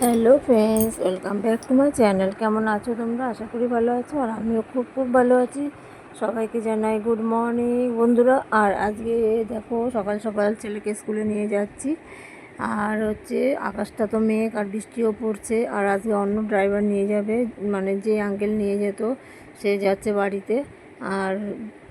Hello friends welcome back to my channel কেমন আছো তোমরা? আশা করি ভালো আছো আর আমিও খুব খুব ভালো আছি। সবাইকে জানাই গুড মর্নিং বন্ধুরা। আর আজকে দেখো, সকাল সকাল ছেলেকে স্কুলে নিয়ে যাচ্ছি। আর হচ্ছে, আকাশটা তো মেঘ আর বৃষ্টিও পড়ছে। আর আজকে অন্য ড্রাইভার নিয়ে যাবে মানে যে আঙ্কেল নিয়ে যেত, সে যাচ্ছে বাড়িতে। আর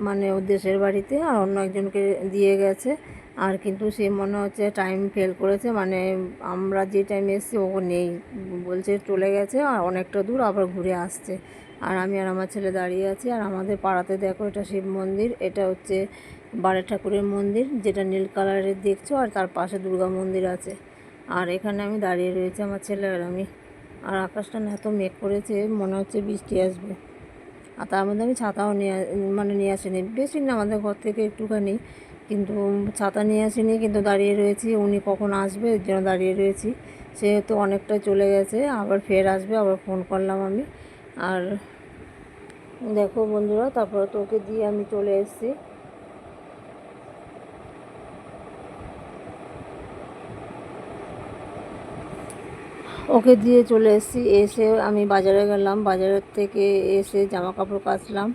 মানে ওর দেশের বাড়িতে আর অন্য একজনকে দিয়ে গেছে। আর কিন্তু সে মনে হচ্ছে টাইম ফেল করেছে। মানে আমরা যে টাইমে এসেছি, ও নেই। বলছে চলে গেছে আর অনেকটা দূর আবার ঘুরে আসছে। আর আমি আর আমার ছেলে দাঁড়িয়ে আছি। আর আমাদের পাড়াতে দেখো, এটা শিব মন্দির। এটা হচ্ছে বারে ঠাকুরের মন্দির, যেটা নীল কালারের দেখছ। আর তার পাশে দুর্গা মন্দির আছে। আর এখানে আমি দাঁড়িয়ে রয়েছি আমার ছেলে আর আমি। আর আকাশটা না এত মেঘ করেছে, মনে হচ্ছে বৃষ্টি আসবে। আর তার মধ্যে আমি ছাতাও নিয়ে মানে নিয়ে আসিনি। বেশি না, আমাদের ঘর থেকে একটুখানি। কিন্তু ছাতা নিয়ে আসিনি, কিন্তু দাঁড়িয়ে রয়েছি। উনি কখন আসবে, এর জন্য দাঁড়িয়ে রয়েছি। সেহেতু অনেকটা চলে গেছে। আবার ফের আসবে, আবার ফোন করলাম আমি। আর দেখো বন্ধুরা, তারপরে তোকে দিয়ে আমি চলে এসেছি। ওকে দিয়ে চলে এসেছি। এসে আমি বাজারে গেলাম। বাজারের থেকে এসে জামা কাপড় কাচলাম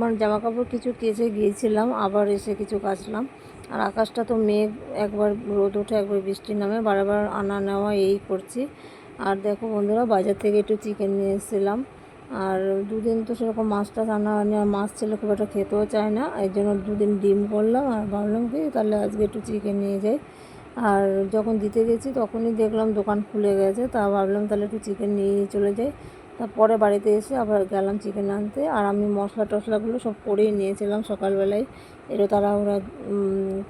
মানে জামা কাপড় কিছু কেচে গিয়েছিলাম, আবার এসে কিছু কাচলাম। আর আকাশটা তো মেঘ, একবার রোদ ওঠে, একবার বৃষ্টি নামে, বারবার আনা নেওয়া এই করছি। আর দেখো বন্ধুরা, বাজার থেকে একটু চিকেন নিয়ে এসেছিলাম। আর দুদিন তো সেরকম মাছ টাছ আনা হয়নি, আর মাছ ছেলে খুব একটা খেতেও চায় না। এই জন্য দুদিন ডিম করলাম আর ভাবলাম কি, তাহলে আজকে একটু চিকেন নিয়ে যাই। আর যখন দিতে গেছি তখনই দেখলাম দোকান খুলে গেছে, তা ভাবলাম তাহলে একটু চিকেন নিয়ে চলে যাই। তারপরে বাড়িতে এসে আবার গেলাম চিকেন আনতে। আর আমি মশলা টশলাগুলো সব করেই নিয়েছিলাম সকালবেলায়, এরও তারা ওরা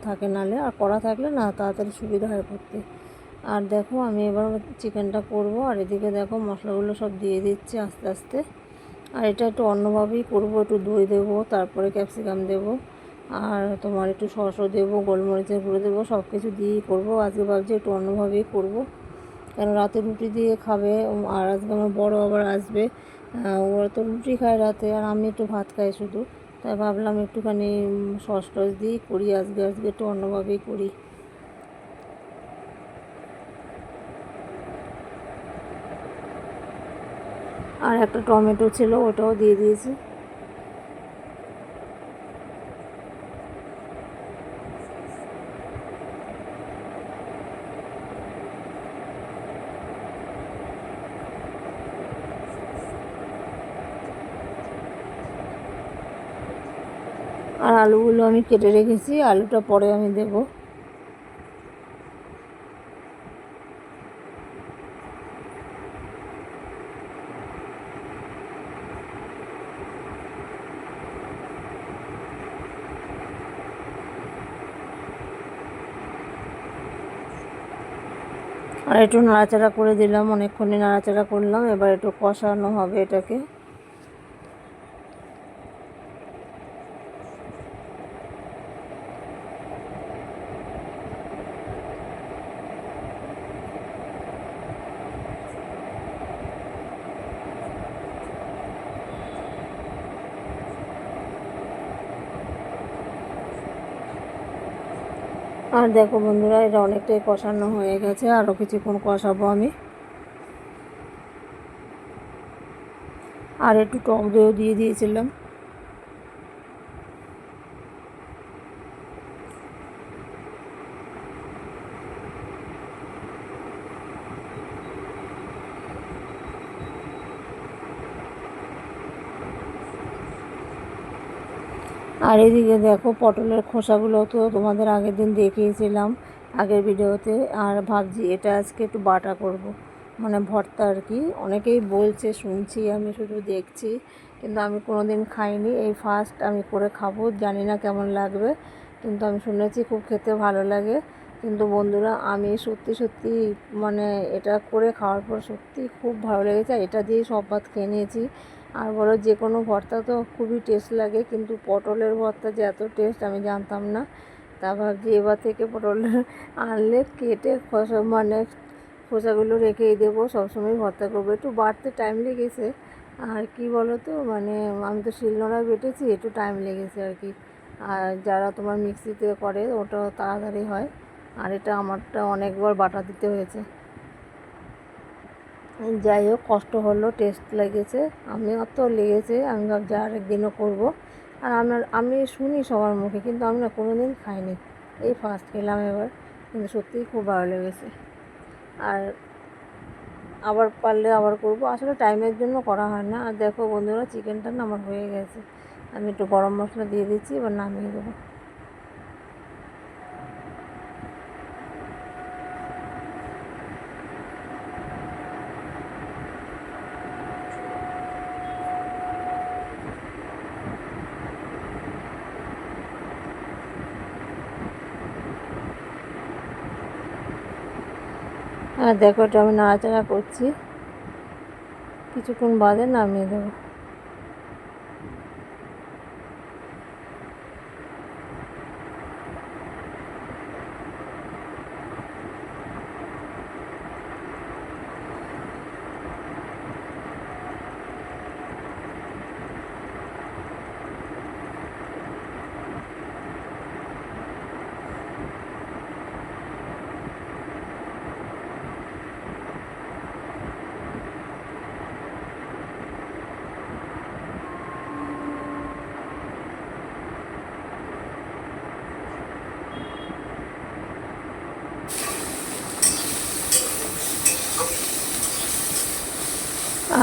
থাকে নালে। আর করা থাকলে না তাড়াতাড়ি সুবিধা হয় করতে। আর দেখো আমি এবার চিকেনটা করব, আর এদিকে দেখো মশলাগুলো সব দিয়ে দিচ্ছি আস্তে আস্তে। আর এটা একটু অন্যভাবেই করব, একটু দই দেবো, তারপরে ক্যাপসিকাম দেবো। আর তোমার একটু সসও দেবো, গোলমরিচের গুঁড়ো দেবো সব কিছু দিয়েই করব। আজকে ভাবছি একটু অন্যভাবেই করব। কেন রাতে রুটি দিয়ে খাবে? আর আজকে আমার বড় আবার আসবে। ওরা তো রুটি খায় রাতে, আর আমি একটু ভাত খাই শুধু। তাই ভাবলাম একটুখানি সস টস দিয়েই করি, আজকে আজকে একটু অন্যভাবেই করি। আর একটা টমেটো ছিল, ওটাও দিয়ে দিয়েছি। আর আলুগুলো আমি কেটে রেখেছি, আলুটা পরে আমি দেবো। আর একটু নাড়াচাড়া করে দিলাম, অনেকক্ষণই নাড়াচাড়া করলাম, এবার একটু কষানো হবে এটাকে। আর দেখো বন্ধুরা, এটা অনেকটাই কষানো হয়ে গেছে আরও কিছুক্ষণ কষাবো আমি। আর একটু টক দিয়ে দিয়েছিলাম। আর এদিকে দেখো পটলের খোসাগুলো তো তোমাদের আগের দিন দেখিয়েছিলাম আগের ভিডিওতে, আর ভাবছি এটা আজকে একটু বাটা করব। মানে ভর্তা আর কি। অনেকেই বলছে, শুনছি আমি শুধু দেখছি, কিন্তু আমি কোনো দিন খাইনি। এই ফার্স্ট আমি করে খাব, জানি না কেমন লাগবে, কিন্তু আমি শুনেছি খুব খেতে ভালো লাগে। কিন্তু বন্ধুরা, আমি সত্যি সত্যি মানে এটা করে খাওয়ার পর সত্যি খুব ভালো লেগেছে এটা দিয়েই সব ভাত খেয়ে নিয়েছি। আর বলো যে কোনো ভর্তা তো খুবই টেস্ট লাগে, কিন্তু পটলের ভর্তা যে এত টেস্ট আমি জানতাম না। তা ভাবছি এবার থেকে পটল আনলে কেটে খোসা মানে খোসাগুলো রেখেই দেবো, সবসময় ভর্তা করব। একটু বাড়তে টাইম লেগেছে। আর কি বলো তো মানে আমি তো শিলনোড়ায় বেটেছি, একটু টাইম লেগেছে আর কি। আর যারা তোমার মিক্সিতে করে ওটা তাড়াতাড়ি হয়। আর এটা আমারটা অনেকবার বাটা দিতে হয়েছে। যাই হোক কষ্ট হলো টেস্ট লেগেছে। আমি অত লেগেছে, আমি ভাবছি আর একদিনও করব। আর আমার, আমি শুনি সবার মুখে, কিন্তু আমি না কোনো দিন খাইনি। এই ফার্স্ট খেলাম এবার, কিন্তু সত্যিই খুব ভালো লেগেছে। আর আবার পারলে আবার করব, আসলে টাইমের জন্য করা হয় না। আর দেখো বন্ধুরা চিকেনটা না আমার হয়ে গেছে। আমি একটু গরম মশলা দিয়ে দিচ্ছি, এবার নামিয়ে দেবো। আর দেখো এটা আমি নাড়াচাড়া করছি। কিছুক্ষণ বাদে নামিয়ে দেবো।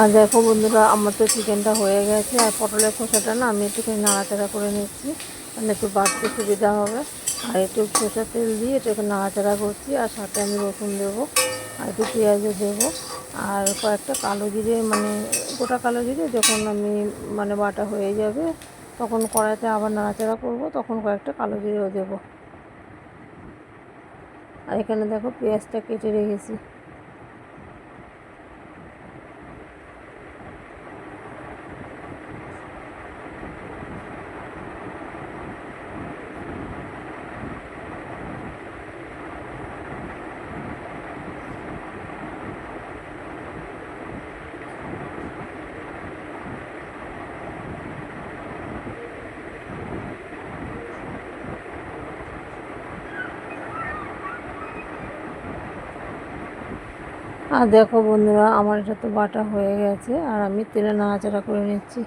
আর দেখো বন্ধুরা, আমার তো চিকেনটা হয়ে গেছে আর পটলের খোসাটা না আমি একটুখানি নাড়াচাড়া করে নিচ্ছি। মানে একটু বাড়তে সুবিধা হবে। আর একটু সরষের তেল দিয়ে একটু নাড়াচাড়া করছি আর সাথে আমি রসুন দেবো আর একটু পেঁয়াজও দেবো। আর কয়েকটা কালো জিরে মানে গোটা কালো জিরে যখন আমি মানে বাটা হয়ে যাবে, তখন কড়াইতে আবার নাড়াচাড়া করব, তখন কয়েকটা কালো জিরেও দেবো। আর এখানে দেখো পেঁয়াজটা কেটে রেখেছি। আর দেখো বন্ধুরা, আমার এটা তো বাটা হয়ে গেছে আর আমি তেলে নাড়াচাড়া করে নিচ্ছি।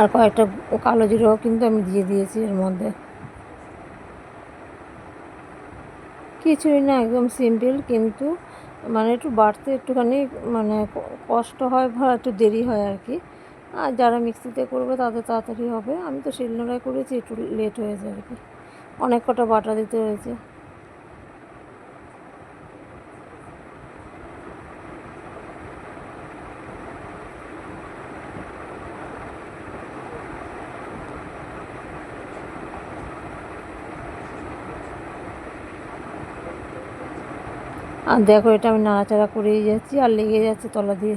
আর কয়েকটা কালো জিরাও কিন্তু আমি দিয়ে দিয়েছি এর মধ্যে। কিছুই না, একদম সিম্পল কিন্তু মানে একটু বাড়তে একটুখানি মানে কষ্ট হয় বা একটু দেরি হয় আর কি। আর যারা মিক্সিতে করবে তাদের তাড়াতাড়ি হবে। আমি তো শিলনোড়ায় করেছি, একটু লেট হয়েছে আর কি। অনেক কটা বাটা দিতে হয়েছে। আর দেখো এটা আমি নাড়াচাড়া করেই যাচ্ছি আর লেগে যাচ্ছে তলা দিয়ে।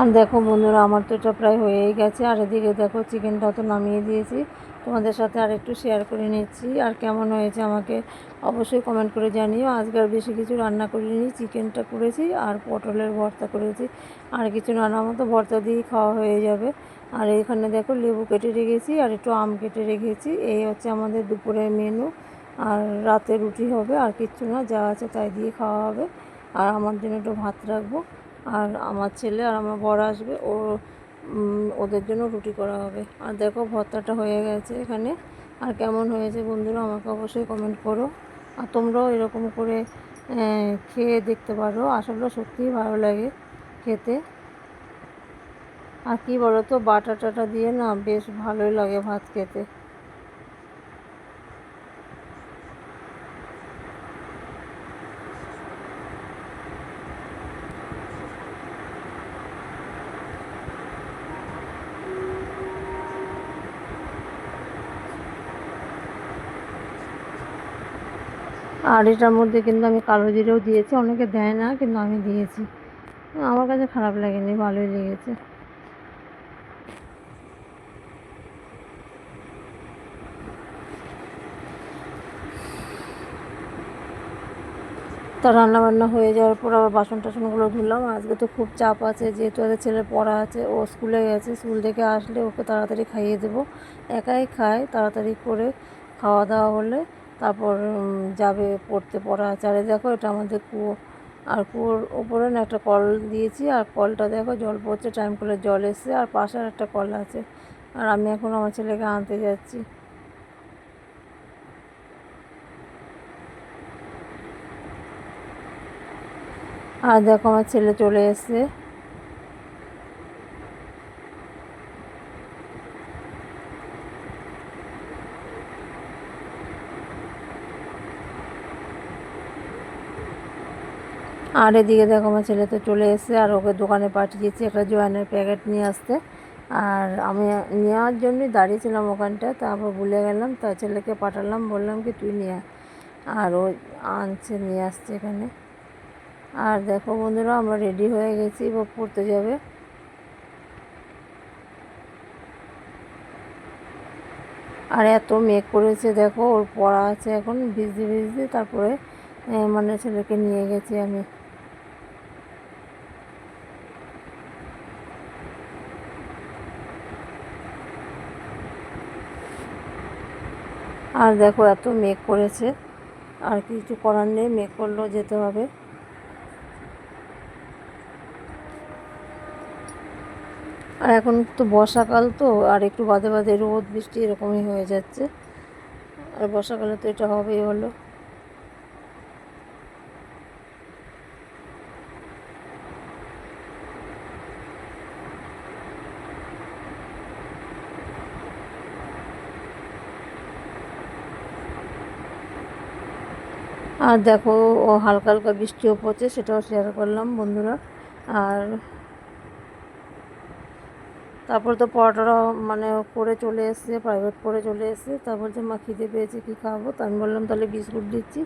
আর দেখো বন্ধুরা, আমার তো এটা প্রায় হয়েই গেছে। আর এদিকে দেখো, চিকেনটা তো নামিয়ে দিয়েছি। তোমাদের সাথে আর একটু শেয়ার করে নিচ্ছি। আর কেমন হয়েছে আমাকে অবশ্যই কমেন্ট করে জানিও। আজকে আর বেশি কিছু রান্না করিনি। চিকেনটা করেছি আর পটলের ভর্তা করেছি। আর কিছু রান্নার মতো ভর্তা দিয়েই খাওয়া হয়ে যাবে। আর এখানে দেখো, লেবু কেটে রেখেছি আর একটু আম কেটে রেখেছি। এই হচ্ছে আমাদের দুপুরের মেনু আর রাতে রুটি হবে, আর কিচ্ছু না, যা আছে তাই দিয়ে খাওয়া হবে। আর আমার জন্য একটু ভাত রাখব। আর আমার ছেলে আর আমার বর আসবে, ও ওদের জন্য রুটি করা হবে। আর দেখো ভর্তাটা হয়ে গেছে এখানে। আর কেমন হয়েছে বন্ধুরা আমাকে অবশ্যই কমেন্ট করো। আর তোমরাও এরকম করে খেয়ে দেখতে পারো। আসলে সত্যিই ভালো লাগে খেতে। আর কি বলো তো বাটা টাটা দিয়ে না বেশ ভালোই লাগে ভাত খেতে। এটার মধ্যে কিন্তু আমি কালো জিরেও দিয়েছি, অনেকে দেয় না, কিন্তু আমি দিয়েছি। আমার কাছে খারাপ লাগেনি, ভালোই লেগেছে। তা রান্নাবান্না হয়ে যাওয়ার পর আবার বাসন টাসনগুলো ধুলাম। আজকে তো খুব চাপ আছে, যেহেতু ওদের ছেলের পড়া আছে, ও স্কুলে গেছে, স্কুল থেকে আসলে ওকে তাড়াতাড়ি খাইয়ে দেবো। একাই খায়, তাড়াতাড়ি করে খাওয়া দাওয়া হলে তারপর যাবে পড়তে পড়া আর দেখো, এটা আমাদের কুয়ো। আর কুয়োর ওপরে না একটা কল দিয়েছি, আর কলটা দেখো, জল পড়ছে টাইম করে জল এসছে, আর পাশে একটা কল আছে। আর আমি এখন আমার ছেলেকে আনতে যাচ্ছি। আর দেখো, আমার ছেলে চলে এসছে। আর এদিকে দেখো আমার ছেলে তো চলে এসছে, আর ওকে দোকানে পাঠিয়েছি একটা জোয়ানের প্যাকেট নিয়ে আসতে। আর আমি নেওয়ার জন্যই দাঁড়িয়েছিলাম ওখানটা, তারপর ভুলে গেলাম তা ছেলেকে পাঠালাম, বললাম কি তুই নিয়ে আর ও আনছে, নিয়ে আসছে এখানে। আর দেখো বন্ধুরা, আমরা রেডি হয়ে গেছি বা পড়তে যাবে। আর এত মেঘ করেছে, দেখো, ওর পড়া আছে এখন, ভিজতে ভিজতে, তারপরে মানে ছেলেকে নিয়ে গেছি আমি। আর দেখো এত মেঘ করেছে। আর কিছু করার নেই, মেঘ করলেও যেতে হবে। আর এখন তো বর্ষাকাল তো, আর একটু বাদে বাদে রোদ, বৃষ্টি এরকমই হয়ে যাচ্ছে। আর বর্ষাকালে তো এটা হবেই হলো। আর দেখো, ও হালকা হালকা বৃষ্টিও পড়ছে, সেটাও শেয়ার করলাম বন্ধুরা। আর তারপর তো পরোটাটা মানে করে চলে এসছে প্রাইভেট করে চলে এসছে। তারপর যে মা, খিদে পেয়েছে, কী খাব? তো আমি বললাম, তাহলে বিস্কুট দিচ্ছি।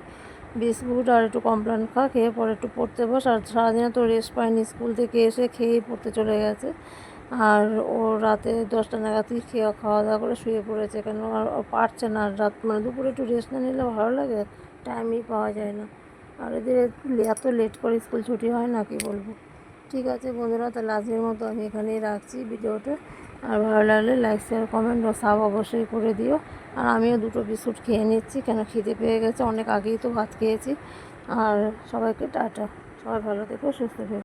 বিস্কুট আর একটু কমপ্লেন খা, খেয়ে পরে একটু পড়তে বস। আর সারাদিনে তো রেস্ট পায়নি, স্কুল থেকে এসে খেয়েই পড়তে চলে গেছে। আর ও রাতে দশটা নাগাদই খেয়ে খাওয়া দাওয়া করে শুয়ে পড়েছে কেন? আর পারছে না রাত মানে দুপুরে একটু রেস্ট না নিলে ভালো লাগে? টাইমই পাওয়া যায় না। আর এদের এত লেট করে স্কুল ছুটি হয় না, কি বলব? ঠিক আছে বন্ধুরা, তাহলে আজকের মতো আমি এখানেই রাখছি ভিডিওটা। আর ভালো লাগলে লাইক শেয়ার কমেন্ট ও সাব অবশ্যই করে দিও। আর আমিও দুটো বিস্কুট খেয়ে নিচ্ছি, কেন খিদে পেয়ে গেছে, অনেক আগেই তো ভাত খেয়েছি। আর সবাইকে টাটা। সবাই ভালো থেকো, সুস্থ থেকো।